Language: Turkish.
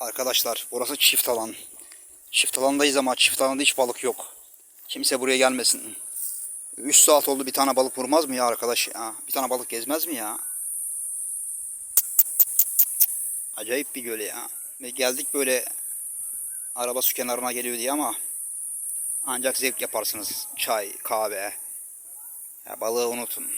Arkadaşlar burası çift alan. Çift alandayız ama çift alanda hiç balık yok. Kimse buraya gelmesin. 3 saat oldu bir tane balık vurmaz mı ya arkadaş ya? Bir tane balık gezmez mi ya? Acayip bir göl ya. Ve geldik böyle araba su kenarına geliyor diye ama ancak zevk yaparsınız. Çay, kahve. Ya balığı unutun.